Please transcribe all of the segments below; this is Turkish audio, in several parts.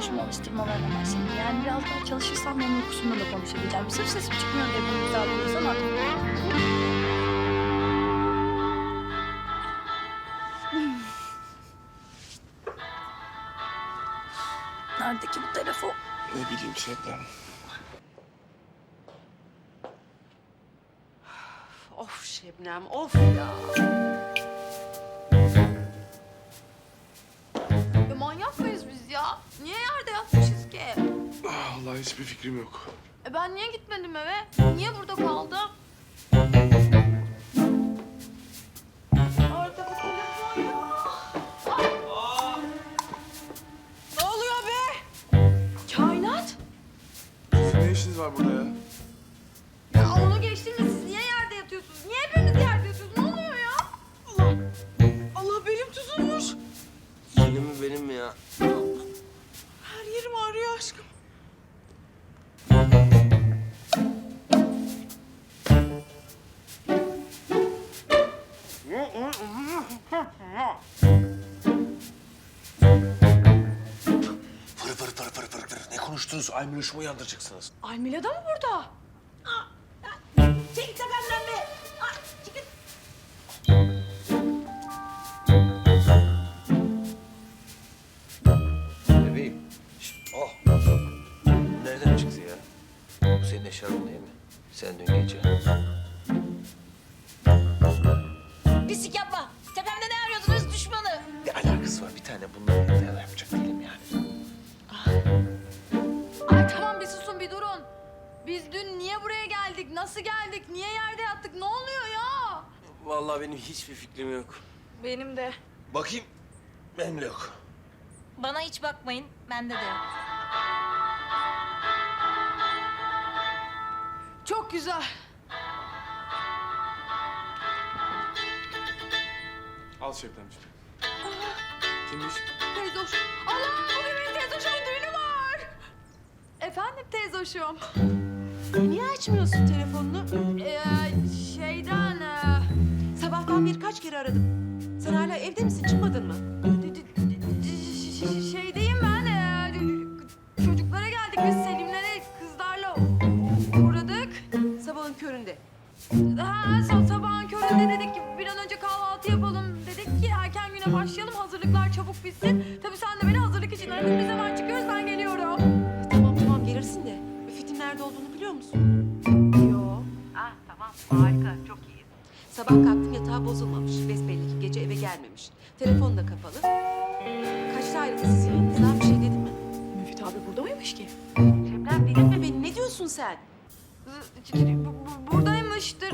Konuşma alıştırmalarına başladım. Yani biraz daha çalışırsam benim uykusunda da konuşabileceğim. Sırf sesim çıkmıyor diye beni imzalıyoruz ama... Nerede ki bu telefon? Ne bileyim Şebnem. Of Şebnem, of. Ya Niye yerde yatmışız ki? Ah, Vallahi hiçbir fikrim yok. E ben niye gitmedim eve? Niye burada kaldım? Arda bu telefon ya. Ne oluyor be? Kainat? Sizin ne işiniz var burada ya? Ya onu geçtim de siz niye yerde yatıyorsunuz? Niye hepiniz yerde yatıyorsunuz? Ne oluyor ya? Allah, Allah belim tutulmuş. Senin mi benim mi ya? Aşkım. Fır fır fır fır fır fır. Ne konuştunuz? Aymın Uşum'u uyandıracaksınız. Almila da mı burada? Sen dün gece. Pislik yapma. Tepemde ne arıyordunuz düşmanı? Ne alakası var? Bir tane bunların yanında yapacak değilim yani. Ay tamam bir susun bir durun. Biz dün niye buraya geldik? Nasıl geldik? Niye yerde yattık? Ne oluyor ya? Vallahi benim hiçbir fikrim yok. Benim de. Bakayım. Benim de yok. Bana hiç bakmayın. Bende de yok. Çok güzel. Al Şebnemciğim. Kimmiş? Teyzoş. Allah bugün benim teyzoşumun düğünü var. Efendim teyzoşum. Niye açmıyorsun telefonunu? Ee, şeyden... E, Sabahtan beri kaç kere aradım. Sen hala evde misin? Çıkmadın mı? Dedik ki erken güne başlayalım hazırlıklar çabuk bitsin. Tabii sen de beni hazırlık için aradın biz hemen çıkıyoruz ben geliyorum. Tamam tamam gelirsin de. Müfit'in nerede olduğunu biliyor musun? Yo. Ah tamam harika çok iyi. Sabah kalktım yatağı bozulmamış. Besbelli ki gece eve gelmemiş. Telefon da kapalı. Kaçta ayrıldı sizin yanınızdan bir şey dedi mi? Müfit abi burada mıymış ki? Şebnem delirtme beni ne diyorsun sen? Bu- bu- Buradaymıştır.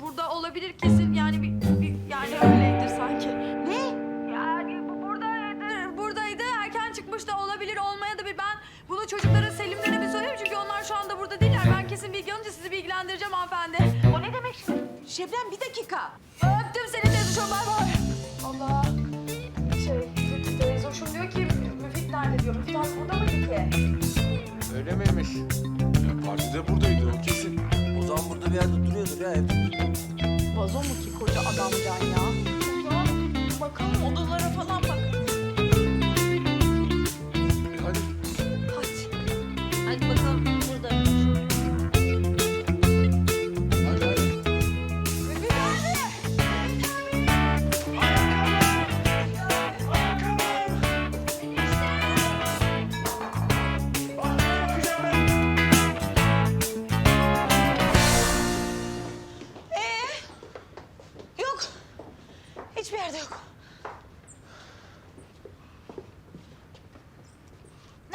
Burada olabilir kesin yani bir- yani öyleydir sanki. Ne? Yani bu buradaydı, buradaydı. Erken çıkmış da olabilir, olmaya da bir ben bunu çocuklara Selimlere bir söyleyeyim çünkü onlar şu anda burada değiller. Ben kesin bilgi alınca sizi bilgilendireceğim hanımefendi. O ne demek şimdi? Şebnem bir dakika. Öptüm seni teyze bay bay. Allah. Şey, teyze hoşum diyor ki Müfit nerede diyor. Müfit abi burada mıydı ki? Öyle miymiş? Ya partide buradaydı o kesin. O zaman burada bir yerde duruyordur ya hep. Vazo mu ki adamcan ya? Bakalım odalara falan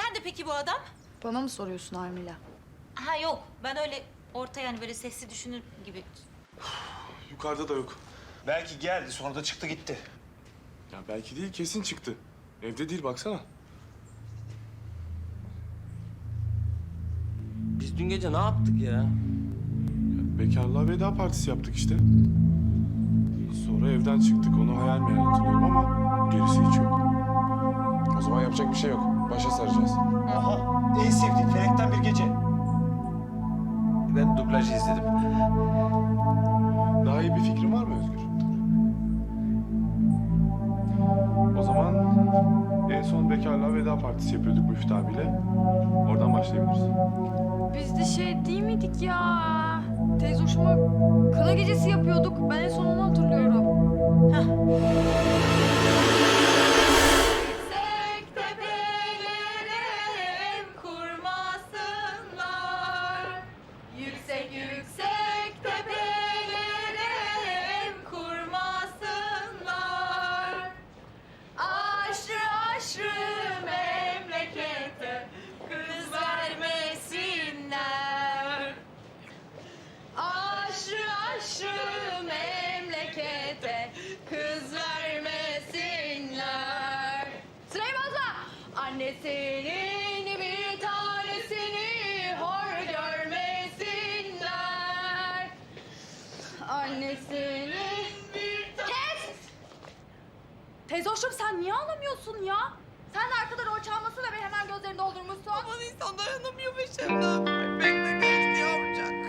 Nerede peki bu adam? Bana mı soruyorsun Armila? Ha yok. Ben öyle orta yani böyle sesli düşünür gibi. Yukarıda da yok. Belki geldi sonra da çıktı gitti. Ya belki değil kesin çıktı. Evde değil baksana. Biz dün gece ne yaptık ya? Ya, bekarlığa veda partisi yaptık işte. Sonra evden çıktık. Onu hayal meyal hatırlıyorum ama gerisi hiç yok. O zaman yapacak bir şey yok. Başa saracağız. Aha, en sevdiğim Felekten bir gece. Ben dublajı izledim. Daha iyi bir fikrin var mı Özgür? O zaman En son bekarlığa veda partisi yapıyorduk Müftü abiyle. Oradan başlayabiliriz. Biz de şey değil miydik ya? Teyze hoşuma kına gecesi yapıyorduk. Ben en son onu hatırlıyorum. Yüksek Bir Kes! Teyze hoşum sen niye ağlamıyorsun ya? Sen de arkadan o çalmasın ve hemen gözlerini doldurmuşsun. Aman insan dayanamıyor be Şebnem. Bekle geçti yavrucak.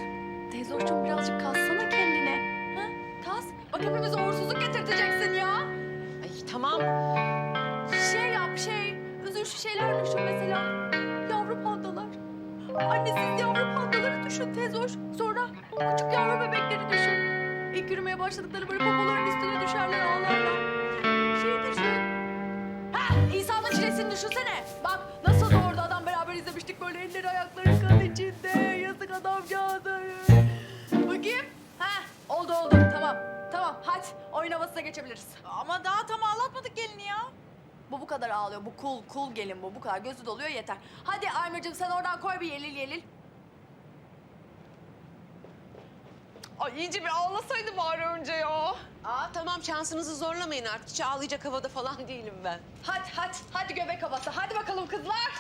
Hoşum birazcık kassana Yürümeye başladıkları böyle popoların üstüne düşerler ağlarlar. Şey düşün. Ha İsa'nın çilesini düşünsene. Bak nasıl doğurdu adam beraber izlemiştik böyle elleri ayakları kan içinde. Yazık adamcağızı. Bakayım. Ha oldu oldu tamam. Tamam hadi oyun havasına geçebiliriz. Ama daha tam ağlatmadık gelini ya. Bu bu kadar ağlıyor. Bu cool cool gelin bu. Bu kadar gözü doluyor yeter. Hadi Aymacığım sen oradan koy bir yelil yelil. Ay iyice bir ağlasaydı bari önce ya. Aa tamam şansınızı zorlamayın artık. Hiç ağlayacak havada falan değilim ben. Hadi hadi hadi göbek havası. Hadi bakalım kızlar.